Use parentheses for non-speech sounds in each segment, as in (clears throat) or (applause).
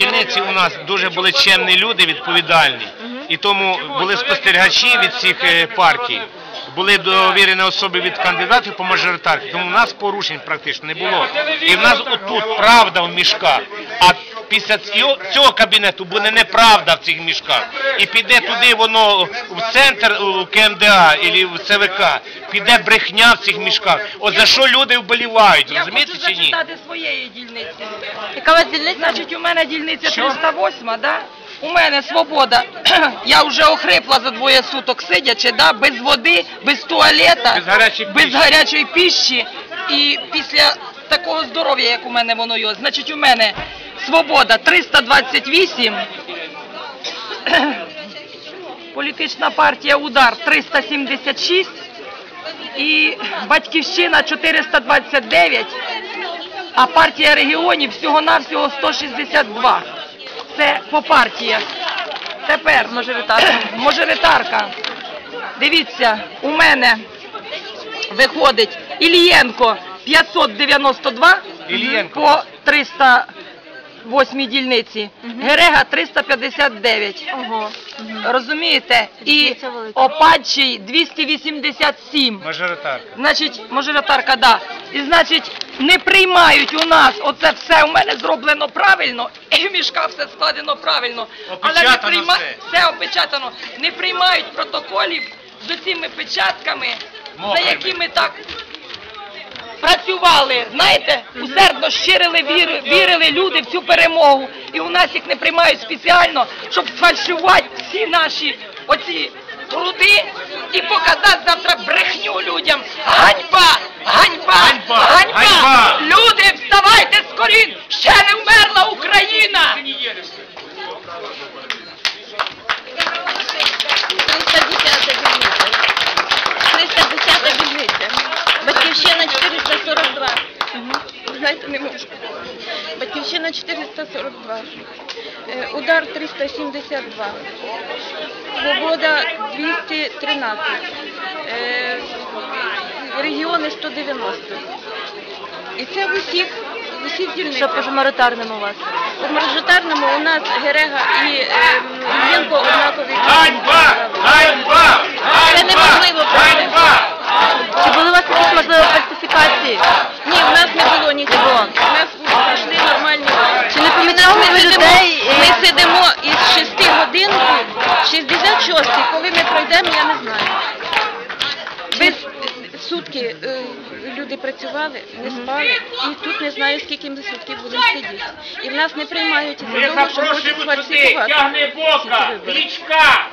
Дільниці у нас дуже були чемні люди, відповідальні, і тому були спостерігачі від всіх е, партій, були довірені особи від кандидатів по мажоритарці, тому в нас порушень практично не було. І в нас отут правда в мішках, а після цього кабінету буде неправда в цих мішках. І піде туди воно в центр КМДА або в ЦВК, піде брехня в цих мішках. От за що люди вболівають, Я розумієте чи ні? зачитати своєї дільниці. Яка у вас дільниця? Значить, у мене дільниця Що? 308, да? У мене свобода. (clears throat) Я вже охрипла за двоє суток сидячи, да? без води, без туалета, Без гарячої без гарячої піші. І після такого здоров'я, як у мене воно є, значить, у мене свобода 328, (clears throat) політична партія Удар 376 і Батьківщина 429, а партія регіонів всього-навсього 162. Це по партіях. Тепер Мажоритарка. мажоритарка. Дивіться, у мене виходить Ілієнко 592 Ілієнко. по 308 дільниці, Герега 359. Ого. Розумієте? І Різниця велика. Опадчий 287. Мажоритарка. Значить, мажоритарка, да. І значить, не приймають у нас оце все у мене зроблено правильно, і в мішках все складено правильно. Але не Опечатано прийма... все. все опечатано. Не приймають протоколів з цими печатками, за Мокрими. якими так працювали, знаєте, усердно щирили, віри, вірили люди в цю перемогу. І у нас їх не приймають спеціально, щоб сфальшувати всі наші оці труди і показати завтра брехню людям. Ганьба! Ганьба! Ганьба! Ганьба! Ганьба! Люди, вставайте з корін! Ще не вмерла Україна! 310 дільниця. 310 дільниця. Батьківщина 442. Ви Знаєте, не можу. Батьківщина 442. Е, Удар 372. Свобода 213. Е, Регіони 190. І це в усіх, в усіх Що дільницях. по мажоритарному у вас? У мажоритарному у нас Герега і е, Єнко однакові. Ганьба! Це неможливо Ганьба! Чи були у вас якісь можливо фальсифікації? Ні, у нас не було нічого. У нас пішли нормальні. Ми ви сидимо, людей? е, ми сидимо із 6 годин, 66 коли ми пройдемо, я не знаю. Без сутки е, люди працювали, не спали, і тут не знаю, скільки ми сутки будемо сидіти. І в нас не приймають із-за Ми того, що хочуть запрошуємо сюди фальсифікувати. Тягнебока, Лічка,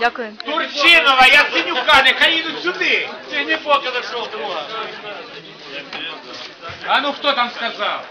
Дякую. Турчинова, Яценюка, нехай їдуть сюди. Тягнебока зайшов друга. А ну хто там сказав?